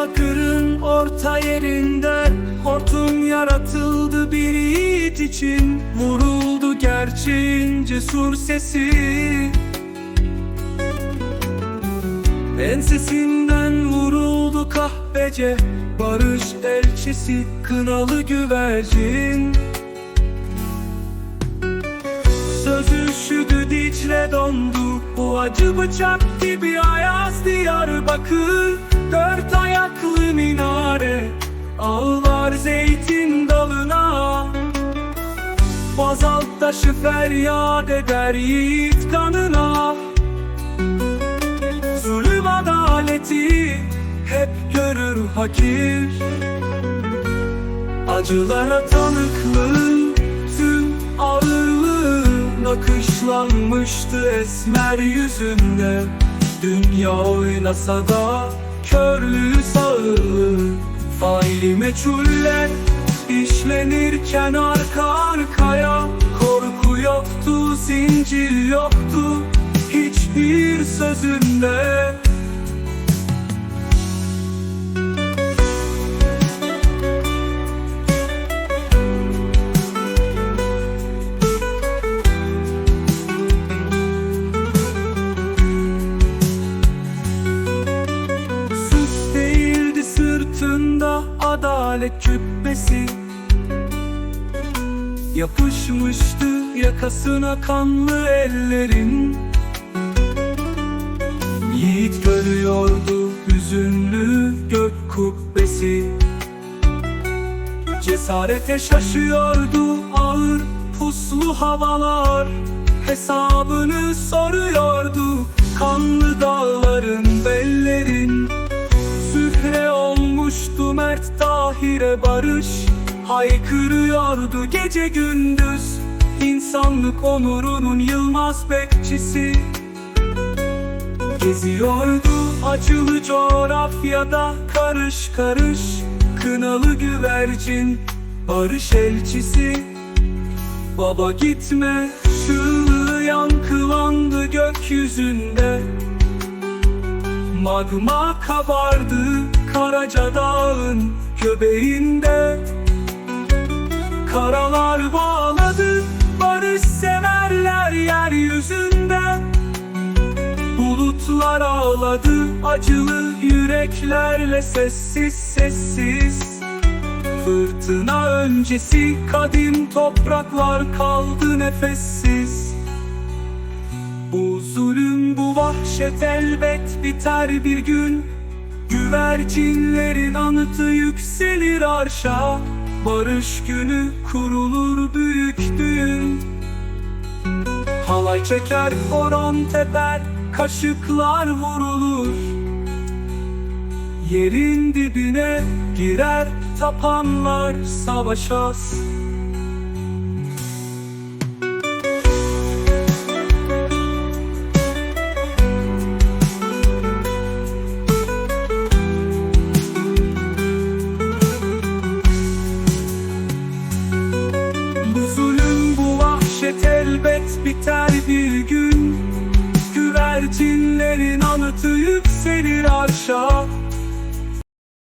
Bozkır'ın orta yerinde. Hortum yaratıldı bir yiğit için. Vuruldu gerçeğin cesur sesi. Ensesinden vuruldu kahpece Barış elçisi kınalı güvercin. Söz üşüdü Dicle dondu. Bu acı bıçak gibi ayaz Diyarbakır Dört ayaklı minare Ağlar zeytin dalına. Bazalt taşı feryat eder yiğit kanına. Zulüm adaleti hep görür hakir. Acılara tanıklı tüm ağırlığı Nakışlanmıştı esmer yüzünde. Dünya oynasa da körlüğü sağırlığı Faili meçhuller işlenirken arka arkaya Korku yoktu, zincir yoktu Hiçbir sözünde adalet cübbesi Yapışmıştı yakasına kanlı ellerin. Yiğit görüyordu hüzünlü gök kubbesi. Cesarete şaşıyordu ağır puslu havalar. Hesabını soruyordu kanlı dağların bellerin. Sühre olmuştu mert Tahir'e barış Haykırıyordu gece gündüz. İnsanlık onurunun yılmaz bekçisi. Geziyordu acılı coğrafyada karış karış. Kınalı güvercin barış elçisi. Baba gitme çığlığı yankılandı gökyüzünde. Magma kabardı Karaca Dağı'nın göbeğinde. Karalar bağladı barış severler yeryüzünde. Bulutlar ağladı acılı yüreklerle sessiz sessiz. Fırtına öncesi kadim topraklar kaldı nefessiz. Bu zulüm bu vahşet elbet biter bir gün. Güvercinlerin anıtı yükselir arşa Barış günü kurulur büyük düğün. Halay çeker horon teper Kaşıklar vurulur. Yerin dibine girer tapanlar savaşa bir gün Güvercinlerin anıtı yükselir arşa